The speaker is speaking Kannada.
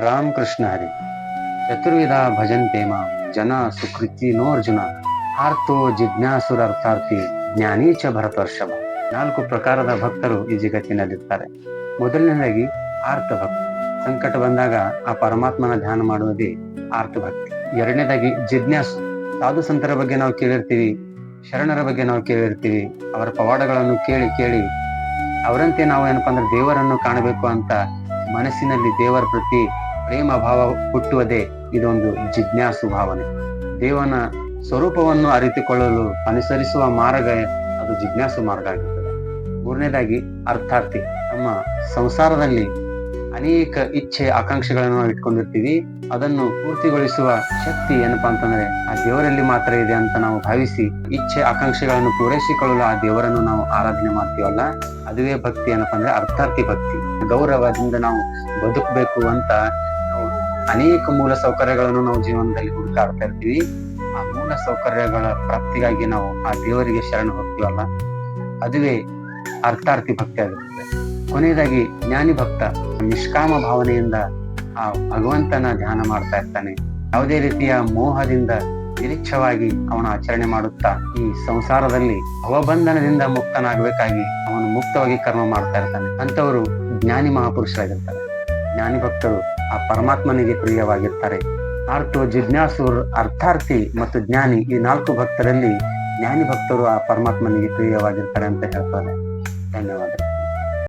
ರಾಮಕೃಷ್ಣ ಹರಿ. ಚತುರ್ವಿಧ ಭಜನ್ ಮಾಂ ಜನ ಸುಕೃತಿ ನೋ ಅರ್ಜುನ ಆರ್ತೋ ಜಿಜ್ಞಾಸುರ ಅರ್ಥಾರ್ಥಿ ಜ್ಞಾನೀಚ ಭರತರ್ಷಭ ನಾಲ್ಕು ಪ್ರಕಾರದ ಭಕ್ತರು ಈ ಜಗತ್ತಿನಲ್ಲಿರ್ತಾರೆ. ಮೊದಲನೇದಾಗಿ ಆರ್ತ ಭಕ್ತ. ಸಂಕಟ ಬಂದಾಗ ಆ ಪರಮಾತ್ಮನ ಧ್ಯಾನ ಮಾಡುವುದೇ ಆರ್ತ ಭಕ್ತಿ. ಎರಡನೇದಾಗಿ ಜಿಜ್ಞಾಸು. ಸಾಧು ಸಂತರ ಬಗ್ಗೆ ನಾವು ಕೇಳಿರ್ತೀವಿ, ಶರಣರ ಬಗ್ಗೆ ನಾವು ಕೇಳಿರ್ತೀವಿ, ಅವರ ಪವಾಡಗಳನ್ನು ಕೇಳಿ ಕೇಳಿ, ಅವರಂತೆ ನಾವು ಏನಪ್ಪಾ ಅಂದ್ರೆ ದೇವರನ್ನು ಕಾಣಬೇಕು ಅಂತ ಮನಸ್ಸಿನಲ್ಲಿ ದೇವರ ಪ್ರತಿ ಪ್ರೇಮ ಭಾವ ಹುಟ್ಟುವುದೇ ಇದೊಂದು ಜಿಜ್ಞಾಸು ಭಾವನೆ. ದೇವನ ಸ್ವರೂಪವನ್ನು ಅರಿತುಕೊಳ್ಳಲು ಅನುಸರಿಸುವ ಮಾರ್ಗ ಅದು ಜಿಜ್ಞಾಸು ಮಾರ್ಗ ಆಗಿರ್ತದೆ. ಮೂರನೇದಾಗಿ ಅರ್ಥಾರ್ಥಿ ನಮ್ಮ ಸಂಸಾರದಲ್ಲಿ ಅನೇಕ ಇಚ್ಛೆ, ಆಕಾಂಕ್ಷೆಗಳನ್ನು ಇಟ್ಕೊಂಡಿರ್ತೀವಿ. ಅದನ್ನು ಪೂರ್ತಿಗೊಳಿಸುವ ಶಕ್ತಿ ಏನಪ್ಪಾ ಅಂತಂದ್ರೆ ಆ ದೇವರಲ್ಲಿ ಮಾತ್ರ ಇದೆ ಅಂತ ನಾವು ಭಾವಿಸಿ ಇಚ್ಛೆ, ಆಕಾಂಕ್ಷೆಗಳನ್ನು ಪೂರೈಸಿಕೊಳ್ಳಲು ಆ ದೇವರನ್ನು ನಾವು ಆರಾಧನೆ ಮಾಡ್ತೀವಲ್ಲ, ಅದುವೇ ಭಕ್ತಿ ಏನಪ್ಪಾ ಅಂದ್ರೆ ಅರ್ಥಾರ್ಥಿ ಭಕ್ತಿ. ಗೌರವದಿಂದ ನಾವು ಬದುಕಬೇಕು ಅಂತ ಅನೇಕ ಮೂಲ ಸೌಕರ್ಯಗಳನ್ನು ನಾವು ಜೀವನದಲ್ಲಿ ಹುಡುಕಾಡ್ತಾ ಇರ್ತೀವಿ. ಆ ಮೂಲ ಸೌಕರ್ಯಗಳ ಪ್ರಾಪ್ತಿಗಾಗಿ ನಾವು ಆ ದೇವರಿಗೆ ಶರಣ ಹೋಗ್ತೀವಲ್ಲ? ಅದುವೇ ಅರ್ಥಾರ್ಥಿ ಭಕ್ತಿ ಆಗಿರ್ತದೆ ಕೊನೆಯದಾಗಿ ಜ್ಞಾನಿ ಭಕ್ತ ನಿಷ್ಕಾಮ ಭಾವನೆಯಿಂದ ಆ ಭಗವಂತನ ಧ್ಯಾನ ಮಾಡ್ತಾ ಇರ್ತಾನೆ. ಯಾವುದೇ ರೀತಿಯ ಮೋಹದಿಂದ ನಿರೀಕ್ಷವಾಗಿ ಅವನ ಆಚರಣೆ ಮಾಡುತ್ತಾ ಈ ಸಂಸಾರದಲ್ಲಿ ಅವಬಂಧನದಿಂದ ಮುಕ್ತನಾಗಬೇಕಾಗಿ ಅವನು ಮುಕ್ತವಾಗಿ ಕರ್ಮ ಮಾಡ್ತಾ ಇರ್ತಾನೆ. ಅಂತವರು ಜ್ಞಾನಿ ಮಹಾಪುರುಷರಾಗಿರ್ತಾರೆ. ಜ್ಞಾನಿ ಭಕ್ತರು ಆ ಪರಮಾತ್ಮನಿಗೆ ಪ್ರಿಯವಾಗಿರ್ತಾರೆ. ಆರ್ತು ಜಿಜ್ಞಾಸುರ್ ಅರ್ಥಾರ್ಥಿ ಮತ್ತು ಜ್ಞಾನಿ ಈ ನಾಲ್ಕು ಭಕ್ತರಲ್ಲಿ ಜ್ಞಾನಿ ಭಕ್ತರು ಆ ಪರಮಾತ್ಮನಿಗೆ ಪ್ರಿಯವಾಗಿರ್ತಾರೆ ಅಂತ ಹೇಳ್ತಾರೆ. ಧನ್ಯವಾದ